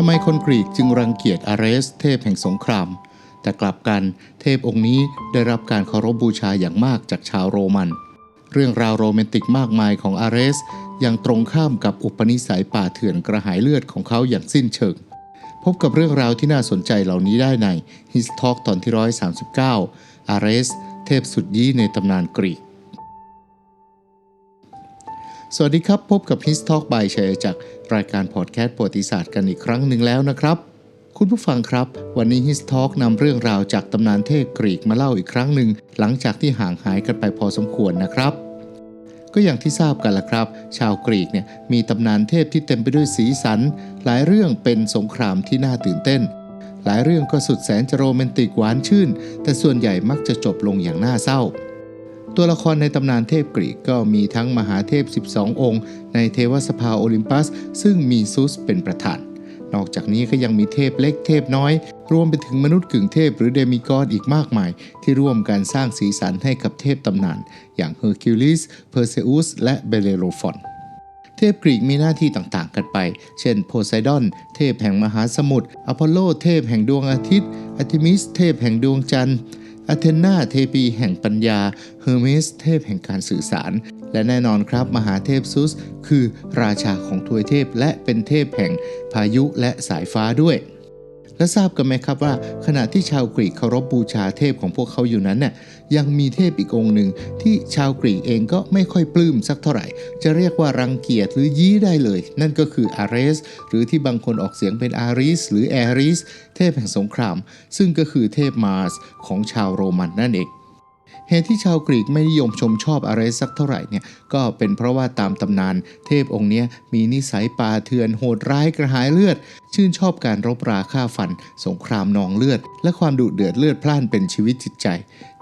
ทำไมคนกรีกจึงรังเกียจอาเรส เทพแห่งสงคราม แต่กลับกันเทพองค์นี้ได้รับการเคารพบบูชาอย่างมากจากชาวโรมัน เรื่องราวโรแมนติกมากมายของอาเรสยังตรงข้ามกับอุปนิสัยป่าเถื่อนกระหายเลือดของเขาอย่างสิ้นเชิง พบกับเรื่องราวที่น่าสนใจเหล่านี้ได้ใน His Talk ตอนที่ 139 อาเรส เทพสุดยี่ในตำนานกรีก สวัสดีครับ พบกับ His Talk by ชัยจากรรายการพอดแคสต์ประวัติศาสตร์กันอีกครั้งหนึ่งแล้วนะครับ คุณผู้ฟังครับ วันนี้ His Talk นำเรื่องราวจากตำนานเทพกรีกมาเล่าอีกครั้งหนึ่ง หลังจากที่ห่างหายกันไปพอสมควรนะครับ ก็อย่างที่ทราบกันละครับ ชาวกรีกเนี่ยมีตำนานเทพที่เต็มไปด้วยสีสัน หลายเรื่องเป็นสงครามที่น่าตื่นเต้น หลายเรื่องก็สุดแสนจะโรแมนติกหวานชื่น แต่ส่วนใหญ่มักจะจบลงอย่างน่าเศร้า ตัวละครในตำนานเทพกรีกก็มีทั้งมหาเทพ 12 องค์ ในเทวสภาโอลิมปัส ซึ่งมีซุสเป็นประธาน นอกจากนี้ก็ยังมีเทพเล็กเทพน้อย รวมไปถึงมนุษย์กึ่งเทพหรือเดมิกอดอีกมากมาย ที่ร่วมกันสร้างสีสันให้กับเทพตำนาน อย่างเฮอร์คิวลิส เพอร์เซอุส และเบเลโรฟอนเทพกรีกมีหน้าที่ต่างๆ กันไป เช่นโพไซดอน เทพแห่งมหาสมุทร อพอลโล เทพแห่งดวงอาทิตย์อาร์ติมิส เทพแห่งดวงจันทร์ อเทนนาเทพีแห่งปัญญา เฮอร์เมสเทพแห่งการสื่อสาร และแน่นอนครับมหาเทพซุส คือราชาของทวยเทพและเป็นเทพแห่งพายุและสายฟ้าด้วย และทราบกันไหมครับว่า ขณะที่ชาวกรีกเคารพบูชาเทพของพวกเขาอยู่นั้นน่ย ยังมีเทพอีกองหนึ่งที่ชาวกรีกเองก็ไม่ค่อยปลื้มสักเท่าไหร่ จะเรียกว่ารังเกียจหรือยี้ได้เลย นั่นก็คืออาเรสหรือที่บางคนออกเสียงเป็นอาริสหรือแอริสเทพแห่งสงคราม ซึ่งก็คือเทพมาร์สของชาวโรมันนั่นเอง เหตุที่ชาวกรีกไม่นิยมชมชอบอะไรสักเท่าไหร่เนี่ยก็เป็นเพราะว่าตามตำนาน เทพองค์นี้มีนิสัยป่าเถื่อนโหดร้ายกระหายเลือด ชื่นชอบการรบราฆ่าฟัน สงครามนองเลือด และความดุเดือดเลือดพล่านเป็นชีวิตจิตใจ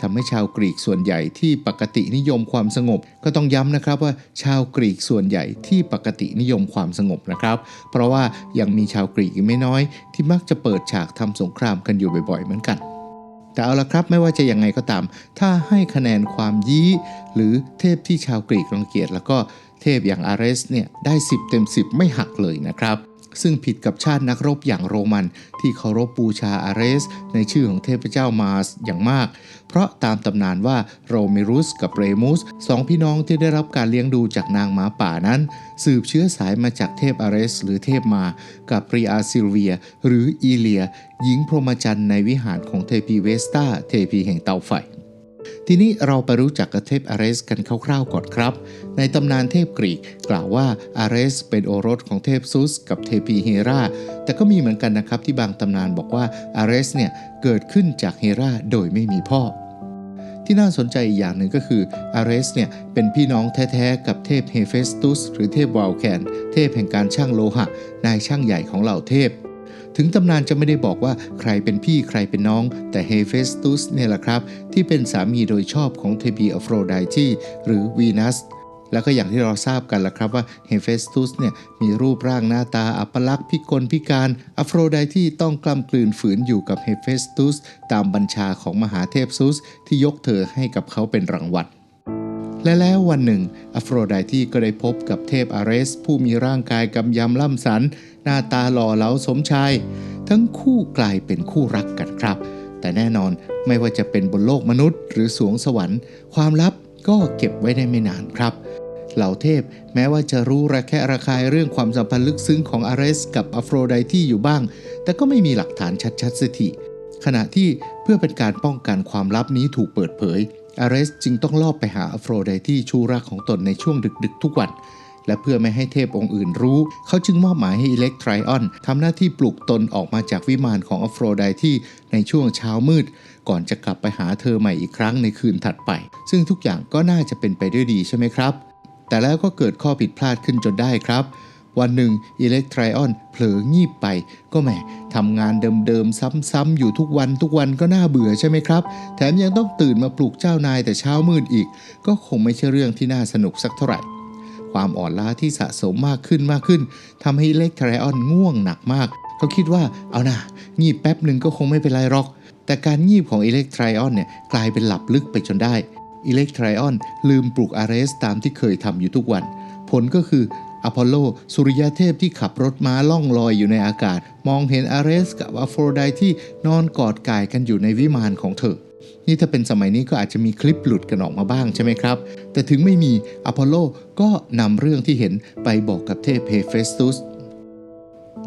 ทำให้ชาวกรีกส่วนใหญ่ที่ปกตินิยมความสงบ ก็ต้องย้ำนะครับว่าชาวกรีกส่วนใหญ่ที่ปกตินิยมความสงบนะครับ เพราะว่ายังมีชาวกรีกอีกไม่น้อย ที่มักจะเปิดฉากทำสงครามกันอยู่บ่อยๆ เหมือนกัน แต่เอาละครับไม่ว่าจะยังไงก็ตาม ถ้าให้คะแนนความยี้ หรือเทพที่ชาวกรีกรังเกียจแล้วก็เทพอย่างอาเรสเนี่ยได้ 10 เต็ม 10 ไม่หักเลยนะครับ ซึ่งผิดกับชาตินักรบอย่างโรมัน ที่เคารพบูชาอาเรส ในชื่อของเทพเจ้ามาร์สอย่างมาก เพราะตามตำนานว่าโรเมรุสกับเรมุสสองพี่น้องที่ได้รับการเลี้ยงดูจากนางหมาป่านั้น สืบเชื้อสายมาจากเทพอาเรส หรือเทพมา กับปริอาซิลเวีย หรืออีเลีย หญิงพรหมจรรย์ในวิหารของเทพีเวสตาเทพีแห่งเตาไฟ ทีนี้เราไปรู้จักกับเทพอาเรสกันคร่าวๆก่อนครับ ในตำนานเทพกรีกกล่าวว่าอาเรสเป็นโอรสของเทพซุสกับเทพีเฮราแต่ก็มีเหมือนกันนะครับที่บางตำนานบอกว่าอาเรสเนี่ยเกิดขึ้นจากเฮราโดยไม่มีพ่อ ที่น่าสนใจอีกอย่างหนึ่งก็คืออาเรสเนี่ยเป็นพี่น้องแท้ๆกับเทพเฮเฟสตุสหรือเทพวาลแคน เทพแห่งการช่างโลหะ นายช่างใหญ่ของเหล่าเทพ ถึงตำนานจะไม่ได้บอกว่าใครเป็นพี่ใครเป็นน้อง แต่เฮเฟสตุสเนี่ยแหละครับ ที่เป็นสามีโดยชอบของเทพีอโฟรไดทีหรือวีนัสแล้วก็อย่างที่เราทราบกันแล้วครับว่าเฮเฟสตุสเนี่ยมีรูปร่างหน้าตาอัปลักษณ์พิกลพิการอโฟรไดทีต้องกล้ำกลืนฝืนอยู่กับเฮเฟสตุสตามบัญชาของมหาเทพซุสที่ยกเธอให้กับเขาเป็นรางวัล และแล้ววันหนึ่งอโฟรไดที่ก็ได้พบกับเทพอาเรส ผู้มีร่างกายกำยำล่ำสัน หน้าตาหล่อเหลาสมชาย ทั้งคู่กลายเป็นคู่รักกันครับ แต่แน่นอนไม่ว่าจะเป็นบนโลกมนุษย์ หรือสวงสวรรค์ ความลับก็เก็บไว้ได้ไม่นานครับ เหล่าเทพแม้ว่าจะรู้ระแคะระคายเรื่องความสัมพันธ์ลึกซึ้งของอาเรส กับอโฟรไดที่อยู่บ้าง แต่ก็ไม่มีหลักฐานชัดๆสักทีขณะที่เพื่อเป็นการป้องกันความลับนี้ถูกเปิดเผย อาเรสจึงต้องลอบไปหาอโฟรไดที่ชูรักของตนในช่วงดึกๆทุกวัน และเพื่อไม่ให้เทพองค์อื่นรู้ เขาจึงมอบหมายให้อิเล็กไทรออนทำหน้าที่ปลุกตนออกมาจากวิมานของอโฟรไดที่ในช่วงเช้ามืด ก่อนจะกลับไปหาเธอใหม่อีกครั้งในคืนถัดไป ซึ่งทุกอย่างก็น่าจะเป็นไปด้วยดีใช่ไหมครับ แต่แล้วก็เกิดข้อผิดพลาดขึ้นจนได้ครับ วันหนึ่งอิเล็กไทรออนเผลองีบไป ก็แหมทำงานเดิมๆ ซ้ำๆ อยู่ทุกวันทุกวันก็น่าเบื่อใช่ไหมครับ แถมยังต้องตื่นมาปลุกเจ้านายแต่เช้ามืดอีก ก็คงไม่ใช่เรื่องที่น่าสนุกสักเท่าไหร่ ความอ่อนล้าที่สะสมมากขึ้นมากขึ้นทำให้อิเล็กไทรออนง่วงหนักมาก เขาคิดว่าเอานะงีบแป๊บหนึ่งก็คงไม่เป็นไรหรอก แต่การงีบของอิเล็กไทรออนเนี่ยกลายเป็นหลับลึกไปจนได้อิเล็กไทรออนลืมปลุกอาเรสตามที่เคยทำอยู่ทุกวัน ผลก็คือ อพอลโล สุริยเทพที่ขับรถม้าล่องลอยอยู่ในอากาศ มองเห็นอารสกับอโฟโรไดที่นอนกอดกายกันอยู่ในวิมานของเธอ นี่ถ้าเป็นสมัยนี้ก็อาจจะมีคลิปหลุดกันออกมาบ้างใช่ไหมครับ แต่ถึงไม่มีอพอลโลก็นำเรื่องที่เห็นไปบอกกับเทพเฮเฟสตุส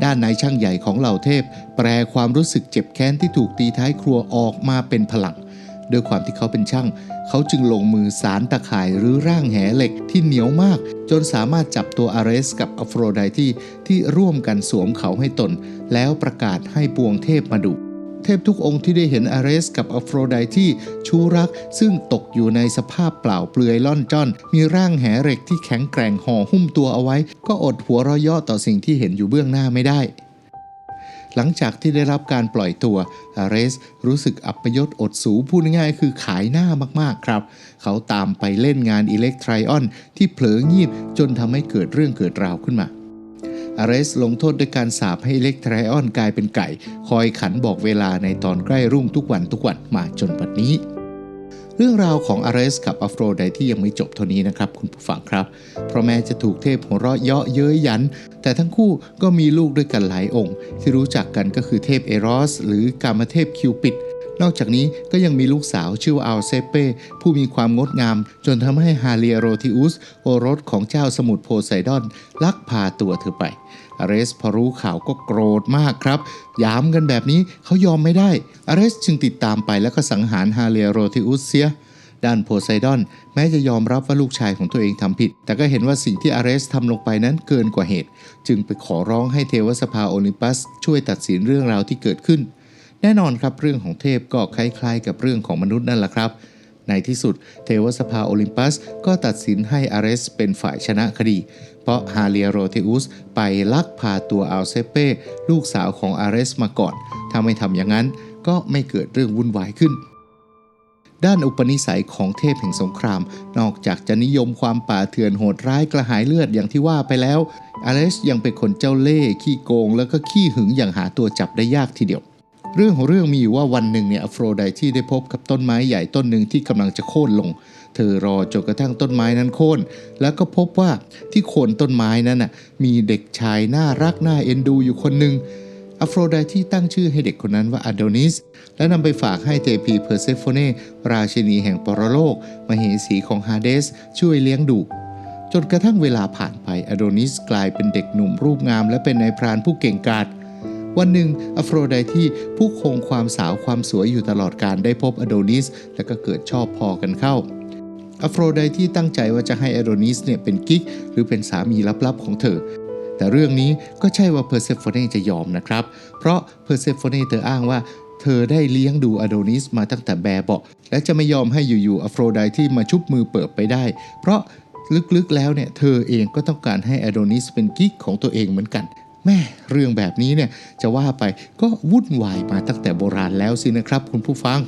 ด้านนายช่างใหญ่ของเหล่าเทพ แปลความรู้สึกเจ็บแค้นที่ถูกตีท้ายครัวออกมาเป็นพลัง ด้วยความที่เขาเป็นช่าง เขาจึงลงมือสารตะข่ายหรือร่างแหเหล็กที่เหนียวมาก จนสามารถจับตัวอาเรสกับอโฟโรไดที่ที่ร่วมกันสวมเขาให้ตน แล้วประกาศให้ปวงเทพมาดูเทพทุกองค์ที่ได้เห็นอาเรสกับอโฟโรไดที่ชูรัก ซึ่งตกอยู่ในสภาพเปล่าเปลือยล่อนจ้อน มีร่างแหเหล็กที่แข็งแกร่งห่อหุ้มตัวเอาไว้ ก็อดหัวเราะเยาะต่อสิ่งที่เห็นอยู่เบื้องหน้าไม่ได้ หลังจากที่ได้รับการปล่อยตัวอาเรสรู้สึกอัปยศอดสูพูดง่ายคือขายหน้ามากๆครับ เขาตามไปเล่นงานอิเล็กทริออนที่เผลองีบจนทำให้เกิดเรื่องเกิดราวขึ้นมาอาเรสลงโทษด้วยการสาปให้อิเล็กทรออนกลายเป็นไก่ คอยขันบอกเวลาในตอนใกล้รุ่งทุกวันทุกวันมาจนปัจนี้ เรื่องราวของอาเรสกับอโฟโรไดที่ยังไม่จบเท่านี้นะครับคุณผู้ฟังครับ เพราะแม้จะถูกเทพหัวเราะเยาะเย้ยยัน แต่ทั้งคู่ก็มีลูกด้วยกันหลายองค์ ที่รู้จักกันก็คือเทพเอรอส หรือกามเทพคิวปิดนอกจากนี้ก็ยังมีลูกสาวชื่อว่าอัลเซเป้ผู้มีความงดงาม จนทำให้ฮาเลียโรติอุส โอรสของเจ้าสมุทรโพไซดอน ลักพาตัวเธอไป อาเรสพอรู้ข่าวก็โกรธมากครับ ยามกันแบบนี้เขายอมไม่ได้อาเรสจึงติดตามไปแล้วก็สังหารฮาเลียโรติอุสเสียด้านโพไซดอน แม้จะยอมรับว่าลูกชายของตัวเองทำผิด แต่ก็เห็นว่าสิ่งที่อาเรสทำลงไปนั้นเกินกว่าเหตุ จึงไปขอร้องให้เทวสภาโอลิมปัส ช่วยตัดสินเรื่องราวที่เกิดขึ้น แน่นอนครับเรื่องของเทพก็คล้ายๆ กับเรื่องของมนุษย์นั่นแหละครับ ในที่สุดเทวสภาโอลิมปัสก็ตัดสินให้อาเรสเป็นฝ่ายชนะคดี เพราะฮาเลียโรเทอุสไปลักพาตัวอัลเซเป้ลูกสาวของอาเรสมาก่อน ถ้าไม่ทำอย่างนั้นก็ไม่เกิดเรื่องวุ่นวายขึ้นด้านอุปนิสัยของเทพแห่งสงคราม นอกจากจะนิยมความป่าเถื่อนโหดร้ายกระหายเลือดอย่างที่ว่าไปแล้วอเลสยังเป็นคนเจ้าเล่ห์ขี้โกง แล้วก็ขี้หึงอย่างหาตัวจับได้ยากทีเดียว เรื่องของเรื่องมีอยู่ว่าวันหนึ่งเนี่ยอโฟรไดที่ได้พบกับต้นไม้ใหญ่ต้นหนึ่งที่กำลังจะโค่นลง เธอรอจนกระทั่งต้นไม้นั้นโค่นแล้วก็พบว่าที่โคนต้นไม้นั้นน่ะมีเด็กชายน่ารักน่าเอ็นดูอยู่คนหนึ่งอโฟรไดที่ตั้งชื่อให้เด็กคนนั้นว่าอโดนิส และนำไปฝากให้เทพีเพอร์เซโฟเนราชินีแห่งปรโลก มเหสีของฮาเดส ช่วยเลี้ยงดูจนกระทั่งเวลาผ่านไปอโดนิสกลายเป็นเด็กหนุ่มรูปงาม และเป็นนายพรานผู้เก่งกาจ วันหนึ่งอโฟรไดที่ผู้คงความสาวความสวยอยู่ตลอดการได้พบอโดนิส และก็เกิดชอบพอกันเข้าอโฟรไดที่ตั้งใจว่าจะให้อโดนิสเนี่ยเป็นกิ๊กหรือเป็นสามีลับๆของเธอ แต่เรื่องนี้ก็ใช่ว่าเพอร์เซโฟเนจะยอมนะครับ เพราะเพอร์เซโฟเนเธออ้างว่าเธอได้เลี้ยงดูอโดนิสมาตั้งแต่แบบเบาะและจะไม่ยอมให้อยู่ๆอโฟรไดที่มาชุบมือเปิดไปได้ เพราะลึกๆแล้วเนี่ยเธอเองก็ต้องการให้อโดนิสเป็นกิ๊กของตัวเองเหมือนกัน แม่เรื่องแบบนี้เนี่ยจะว่าไปก็วุ่นวายมาตั้งแต่โบราณแล้วสินะครับคุณผู้ฟัง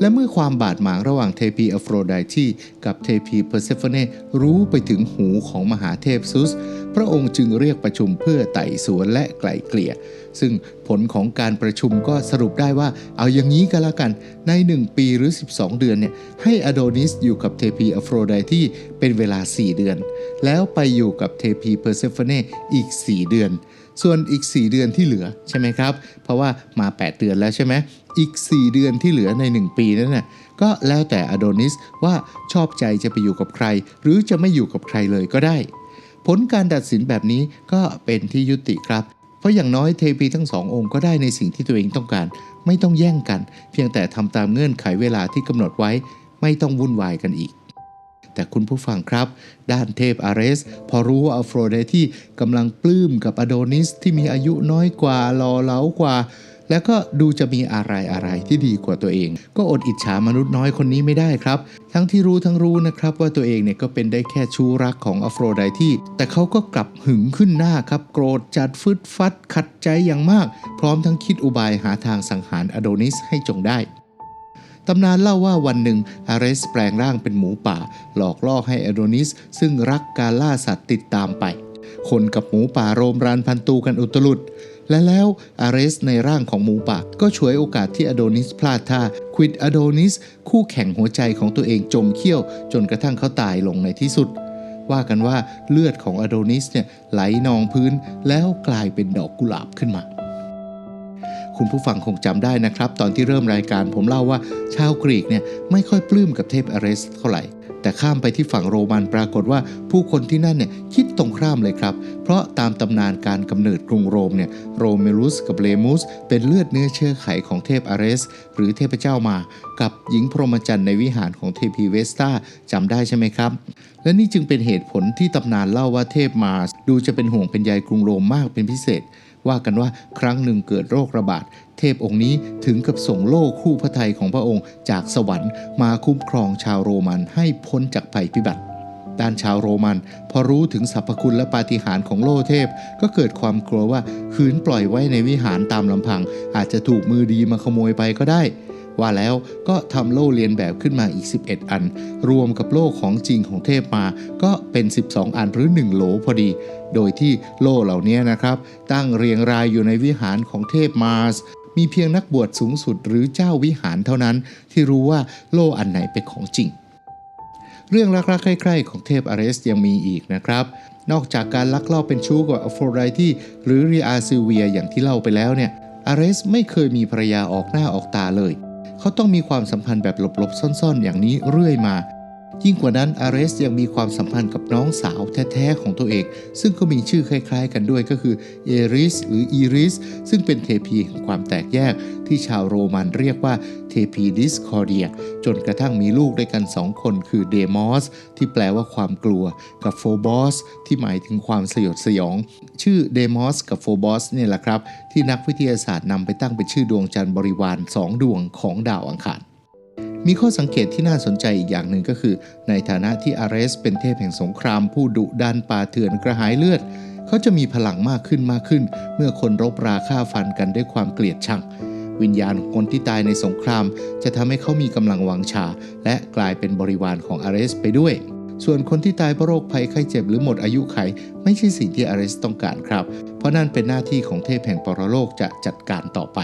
และเมื่อความบาดหมางระหว่างเทพีอโฟรไดทีกับเทพีเพอร์เซฟเนรู้ไปถึงหูของมหาเทพซุส พระองค์จึงเรียกประชุมเพื่อไต่สวนและไกล่เกลี่ย ซึ่งผลของการประชุมก็สรุปได้ว่าเอาอย่างนี้ก็แล้วกัน ใน 1 ปีหรือ 12 เดือนเนี่ยให้อโดนิสอยู่กับเทพีอโฟรไดทีเป็นเวลา 4 เดือน แล้วไปอยู่กับเทพีเพอร์เซฟเนอีก 4 เดือน ส่วนอีก 4 เดือนที่เหลือใช่ไหมครับ เพราะว่ามา 8 เดือนแล้วใช่ไหม อีก 4 เดือนที่เหลือใน 1 ปีนั้นน่ะก็แล้วแต่อโดนิสว่าชอบใจจะไปอยู่กับใคร หรือจะไม่อยู่กับใครเลยก็ได้ ผลการตัดสินแบบนี้ก็เป็นที่ยุติครับ เพราะอย่างน้อยเทพีทั้งสององค์ก็ได้ในสิ่งที่ตัวเองต้องการ ไม่ต้องแย่งกัน เพียงแต่ทำตามเงื่อนไขเวลาที่กำหนดไว้ ไม่ต้องวุ่นวายกันอีกแต่คุณผู้ฟังครับ ด้านเทพอาเรสพอรู้ว่าอัลโฟรไดที่กำลังปลื้มกับอโดนิสที่มีอายุน้อยกว่าหล่อเหลากว่า แล้วก็ดูจะมีอะไรอะไรที่ดีกว่าตัวเอง ก็อดอิจฉามนุษย์น้อยคนนี้ไม่ได้ครับ ทั้งที่รู้ทั้งรู้นะครับว่าตัวเองเนี่ยก็เป็นได้แค่ชู้รักของอโฟรไดที่ แต่เขาก็กลับหึงขึ้นหน้าครับ โกรธจัดฟึดฟัด ขัดใจอย่างมาก พร้อมทั้งคิดอุบายหาทางสังหารอโดนิสให้จงได้ตำนานเล่าว่าวันหนึ่งอาเรสแปลงร่างเป็นหมูป่า หลอกล่อให้อโดนิส ซึ่งรักการล่าสัตว์ติดตามไป คนกับหมูป่าโรมรานพันตูกันอุตลุด และแล้วอาเรสในร่างของหมูป่าก็ฉวยโอกาสที่อโดนิสพลาดท่าควิดอโดนิสคู่แข่งหัวใจของตัวเองจมเขี้ยว จนกระทั่งเขาตายลงในที่สุด ว่ากันว่าเลือดของอโดนิสเนี่ยไหลนองพื้นแล้วกลายเป็นดอกกุหลาบขึ้นมาคุณผู้ฟังคงจำได้นะครับ ตอนที่เริ่มรายการผมเล่าว่าชาวกรีกเนี่ยไม่ค่อยปลื้มกับเทพอเรสเท่าไหร่ แต่ข้ามไปที่ฝั่งโรมันปรากฏว่าผู้คนที่นั่นเนี่ยคิดตรงข้ามเลยครับ เพราะตามตำนานการกำเนิดกรุงโรมเนี่ยโรเมลุสกับเลมุสเป็นเลือดเนื้อเชื้อไขของเทพอาเรสหรือเทพเจ้ามา กับหญิงพรหมจรรย์ในวิหารของเทพีเวสตาจำได้ใช่ไหมครับ และนี่จึงเป็นเหตุผลที่ตำนานเล่าว่าเทพมาสดูจะเป็นห่วงเป็นใยกรุงโรมมากเป็นพิเศษ ว่ากันว่าครั้งหนึ่งเกิดโรคระบาด เทพองค์นี้ถึงกับส่งโล่คู่พระทัยของพระองค์จากสวรรค์มาคุ้มครองชาวโรมันให้พ้นจากภัยพิบัติด้านชาวโรมัน พอรู้ถึงสรรพคุณและปาฏิหาริย์ของโล่เทพ ก็เกิดความกลัวว่าขืนปล่อยไว้ในวิหารตามลำพัง อาจจะถูกมือดีมาขโมยไปก็ได้ ว่าแล้วก็ทำโล่เรียนแบบขึ้นมาอีก 11 อัน รวมกับโล่ของจริงของเทพมาก็เป็น 12 อันหรือ 1 โหลพอดี โดยที่โล่เหล่านี้นะครับ ตั้งเรียงรายอยู่ในวิหารของเทพมาร์สมีเพียงนักบวชสูงสุดหรือเจ้าวิหารเท่านั้น ที่รู้ว่าโล่อันไหนเป็นของจริง เรื่องรักๆใคร่ๆของเทพอาริสยังมีอีกนะครับ นอกจากการลักลอบเป็นชู้กับอโฟไดที่หรือรีอาซิเวียอย่างที่เล่าไปแล้วเนี่ยอาริสไม่เคยมีภรรยาออกหน้าออกตาเลย เขาต้องมีความสัมพันธ์แบบหลบๆซ่อนๆ อย่างนี้เรื่อยมา ยิ่งกว่านั้นอารสยังมีความสัมพันธ์กับน้องสาวแท้ๆของตัวเอง ซึ่งก็มีชื่อคล้ายๆกันด้วยก็คือเอริสหรืออีริสซึ่งเป็นเทพีแห่งความแตกแยก ที่ชาวโรมันเรียกว่าเทพีดิสคอเดีย จนกระทั่งมีลูกด้วยกันสองคนคือเดมอสที่แปลว่าความกลัว กับโฟบอสที่หมายถึงความสยดสยอง ชื่อเดมอสกับโฟบอสเนี่ยแหละครับ ที่นักวิทยาศาสตร์นำไปตั้งเป็นชื่อดวงจันทร์บริวารสองดวงของดาวอังคาร มีข้อสังเกตที่น่าสนใจอีกอย่างหนึ่งก็คือ ในฐานะที่อาเรสเป็นเทพแห่งสงคราม ผู้ดุดันป่าเถื่อนกระหายเลือด เขาจะมีพลังมากขึ้นมากขึ้น เมื่อคนรบราฆ่าฟันกันด้วยความเกลียดชัง วิญญาณของคนที่ตายในสงคราม จะทำให้เขามีกำลังวังชา และกลายเป็นบริวารของอาเรสไปด้วยส่วนคนที่ตายเพราะโรคภัยไข้เจ็บหรือหมดอายุไข ไม่ใช่สิ่งที่อาเรสต้องการครับ เพราะนั่นเป็นหน้าที่ของเทพแห่งปรโลกจะจัดการต่อไป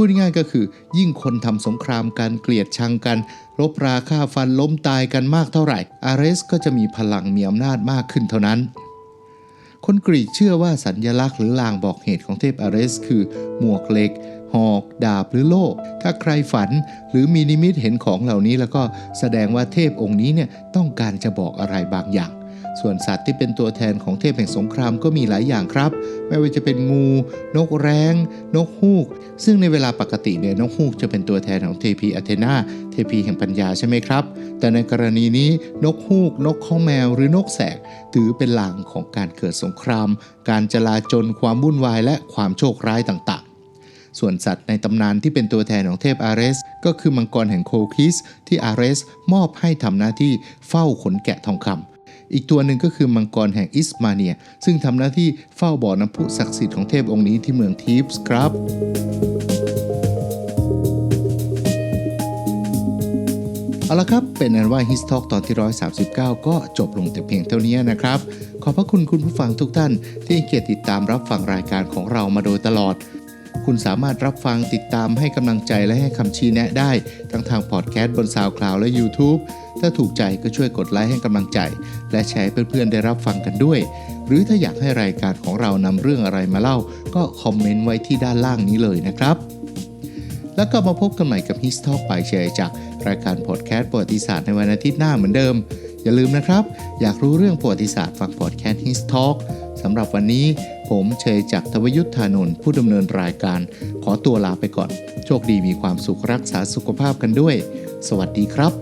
พูดง่ายๆก็คือ ยิ่งคนทำสงครามกันเกลียดชังกันรบราฆ่าฟันล้มตายกันมากเท่าไหร่ อาเรสก็จะมีพลังมีอำนาจมากขึ้นเท่านั้น คนกรีกเชื่อว่าสัญญลักษณ์หรือลางบอกเหตุของเทพอาเรส คือ หมวกเหล็ก หอก ดาบหรือโล่ถ้าใครฝันหรือมีนิมิตเห็นของเหล่านี้แล้วก็แสดงว่าเทพองค์นี้เนี่ยต้องการจะบอกอะไรบางอย่าง ส่วนสัตว์ที่เป็นตัวแทนของเทพแห่งสงครามก็มีหลายอย่างครับ ไม่ว่าจะเป็นงู นกแร้ง นกฮูก ซึ่งในเวลาปกติเนี่ยนกฮูกจะเป็นตัวแทนของเทพีอเทนาเทพีแห่งปัญญาใช่ไหมครับ แต่ในกรณีนี้นกฮูก นกข้าวแมวหรือนกแสกถือเป็นลางของการเกิดสงคราม การจลาจลความวุ่นวายและความโชคร้ายต่างส่วนสัตว์ในตำนานที่เป็นตัวแทนของเทพอาเรส ก็คือมังกรแห่งโคคิสที่อาเรสมอบให้ทำหน้าที่เฝ้าขนแกะทองคำ อีกตัวหนึ่งก็คือมังกรแห่งอิสมาเนีย ซึ่งทำหน้าที่เฝ้าบ่อน้ำพุศักดิ์สิทธิ์ของเทพองค์นี้ที่เมืองทีฟส์ครับเอาละครับ เป็นอันว่า His Talk ตอนที่ 139 ก็จบลงแต่เพียงเท่านี้นะครับ ขอบพระคุณคุณผู้ฟังทุกท่านที่ให้เกียรติติดตามรับฟังรายการของเรามาโดยตลอด คุณสามารถรับฟังติดตามให้กำลังใจและให้คำชี้แนะได้ ทั้งทางพอดแคสต์บน SoundCloud และ YouTube ถ้าถูกใจก็ช่วยกดไลค์ให้กำลังใจ และแชร์เพื่อนๆได้รับฟังกันด้วย หรือถ้าอยากให้รายการของเรานำเรื่องอะไรมาเล่า ก็คอมเมนต์ไว้ที่ด้านล่างนี้เลยนะครับ แล้วก็มาพบกันใหม่กับ His Talk ไปเชยจากรายการพอดแคสต์ประวัติศาสตร์ในวันอาทิตย์หน้าเหมือนเดิม อย่าลืมนะครับ อยากรู้เรื่องประวัติศาสตร์ฟังพอดแคสต์ His Talk สำหรับวันนี้ ผมเชยจากทวยุทธานนท์ผู้ดำเนินรายการ ขอตัวลาไปก่อน โชคดีมีความสุขรักษาสุขภาพกันด้วย สวัสดีครับ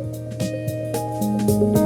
thank you